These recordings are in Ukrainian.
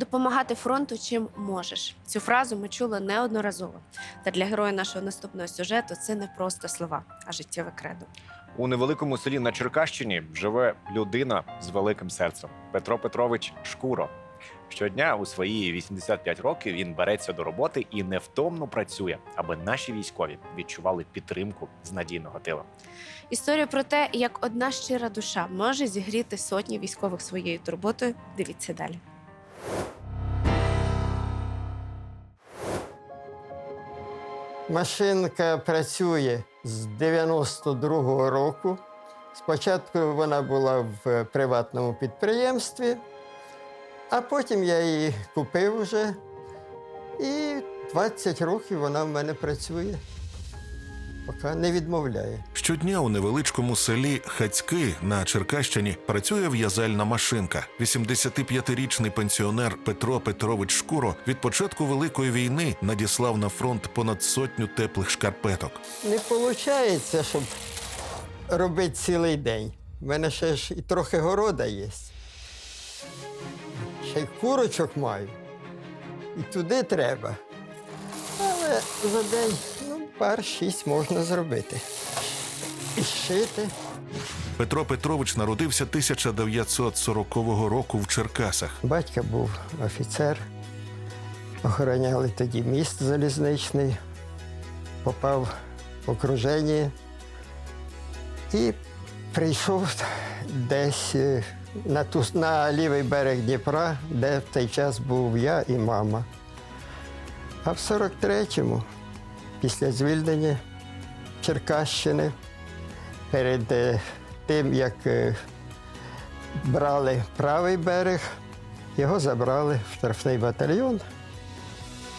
допомагати фронту чим можеш. Цю фразу ми чули неодноразово. Та для героя нашого наступного сюжету це не просто слова, а життєве кредо. У невеликому селі на Черкащині живе людина з великим серцем Петро Петрович Шкуро. Щодня у свої 85 років він береться до роботи і невтомно працює, аби наші військові відчували підтримку з надійного тила. Історію про те, як одна щира душа може зігріти сотні військових своєю турботою. Дивіться далі. Машинка працює з 92-го року. Спочатку вона була в приватному підприємстві, а потім я її купив вже. І 20 років вона в мене працює, поки не відмовляє. Щодня у невеличкому селі Хацьки на Черкащині працює в'язальна машинка. 85-річний пенсіонер Петро Петрович Шкуро від початку великої війни надіслав на фронт понад сотню теплих шкарпеток. Не виходить, щоб робити цілий день. У мене ще ж і трохи города є. Ще й курочок маю. І туди треба. Але за день ну, пар шість можна зробити. І шити. Петро Петрович народився 1940 року в Черкасах. Батько був офіцер. Охороняли тоді міст залізничний, попав в окруження і прийшов десь е, на, ту, на лівий берег Дніпра, де в той час був я і мама. А в 43-му, після звільнення Черкащини, перед е, тим, як е, брали правий берег, його забрали в штрафний батальйон,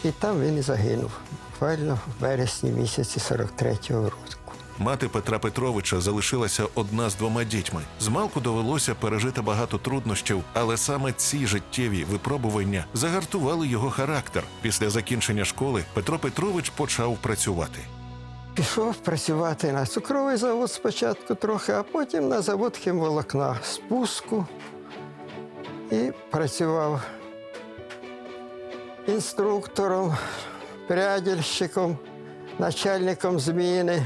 і там він і загинув. Буквально в вересні місяці 43-го року. Мати Петра Петровича залишилася одна з двома дітьми. Змалку довелося пережити багато труднощів, але саме ці життєві випробування загартували його характер. Після закінчення школи Петро Петрович почав працювати. Пішов працювати на цукровий завод спочатку трохи, а потім на завод хімволокна спуску. І працював інструктором, прядільщиком, начальником зміни.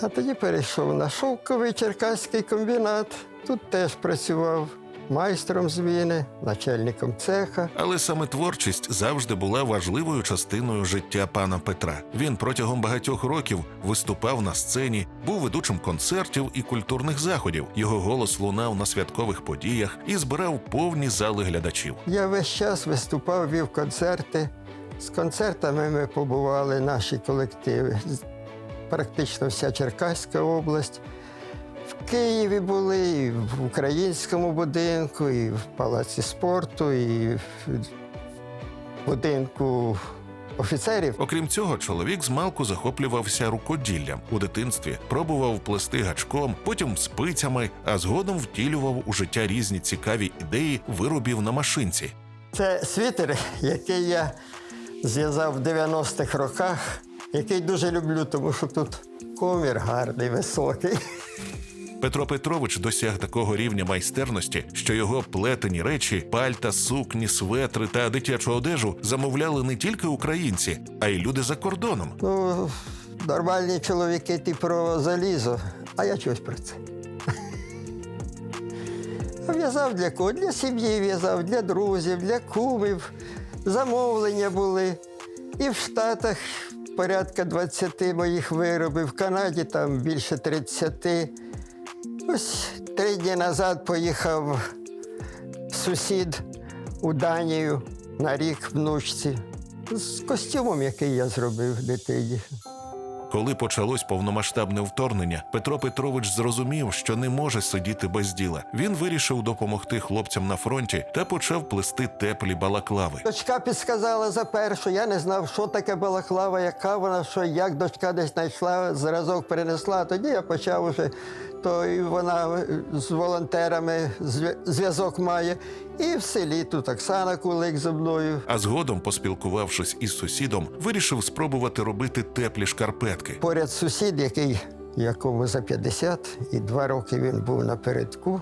А тоді перейшов на шовковий черкаський комбінат. Тут теж працював майстром зміни, начальником цеха. Але саме творчість завжди була важливою частиною життя пана Петра. Він протягом багатьох років виступав на сцені, був ведучим концертів і культурних заходів. Його голос лунав на святкових подіях і збирав повні зали глядачів. Я весь час виступав, вів концерти. З концертами ми побували наші колективи. Практично вся Черкаська область. В Києві були, і в українському будинку, і в палаці спорту, і в будинку офіцерів. Окрім цього, чоловік змалку захоплювався рукоділлям. У дитинстві пробував плести гачком, потім спицями, а згодом втілював у життя різні цікаві ідеї виробів на машинці. Це світер, який я зв'язав в 90-х роках, який дуже люблю, тому що тут комір гарний, високий. Петро Петрович досяг такого рівня майстерності, що його плетені речі, пальта, сукні, светри та дитячу одежу замовляли не тільки українці, а й люди за кордоном. Ну, нормальні чоловіки ти про залізо, а я чогось про це. В'язав для кого? Для сім'ї в'язав, для друзів, для кумів. Замовлення були. І в Штатах порядка 20 моїх виробів, в Канаді там більше 30. Ось три дні назад поїхав сусід у Данію на рік внучці з костюмом, який я зробив дитині. Коли почалось повномасштабне вторгнення, Петро Петрович зрозумів, що не може сидіти без діла. Він вирішив допомогти хлопцям на фронті та почав плести теплі балаклави. Дочка підсказала за першу. Я не знав, що таке балаклава, яка вона, що як дочка десь знайшла, зразок перенесла. Тоді я почав уже, то і вона з волонтерами зв'язок має. І в селі тут Оксана Кулик зі мною. А згодом, поспілкувавшись із сусідом, вирішив спробувати робити теплі шкарпетки. Поряд сусід, який якому за 50, і два роки він був напередку.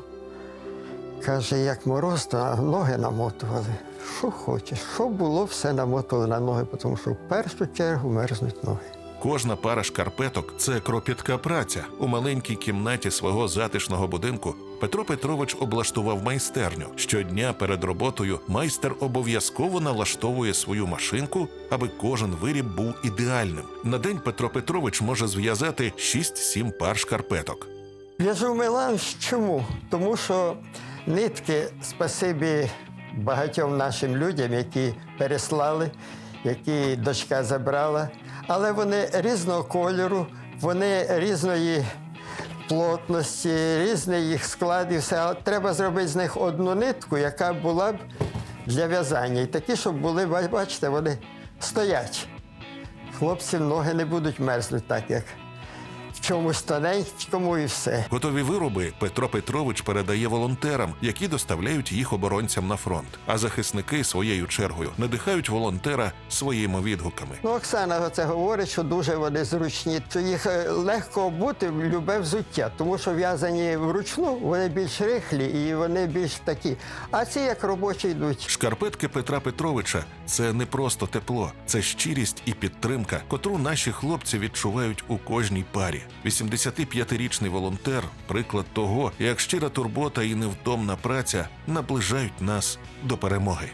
Каже, як мороз, то ноги намотували. Що хочеш, що було, все намотували на ноги, тому що в першу чергу мерзнуть ноги. Кожна пара шкарпеток це кропітка праця. У маленькій кімнаті свого затишного будинку Петро Петрович облаштував майстерню. Щодня перед роботою майстер обов'язково налаштовує свою машинку, аби кожен виріб був ідеальним. На день Петро Петрович може зв'язати 6-7 пар шкарпеток. В'яжу меланж чому? Тому що нитки, спасибі багатьом нашим людям, які переслали, які дочка забрала, але вони різного кольору, вони різної плотності, різний їх склад і все. Треба зробити з них одну нитку, яка була б для в'язання. І такі, щоб були, ба- бачите, вони стоять. Хлопців ноги не будуть мерзнути так, як чомусь тоненькому і все. Готові вироби Петро Петрович передає волонтерам, які доставляють їх оборонцям на фронт. А захисники своєю чергою надихають волонтера своїми відгуками. Ну, Оксана це говорить, що дуже вони зручні, то їх е, легко обути в любе взуття, тому що в'язані вручну, вони більш рихлі і вони більш такі. А ці як робочі йдуть. Шкарпетки Петра Петровича це не просто тепло, це щирість і підтримка, котру наші хлопці відчувають у кожній парі. 85-річний волонтер приклад того, як щира турбота і невтомна праця наближають нас до перемоги.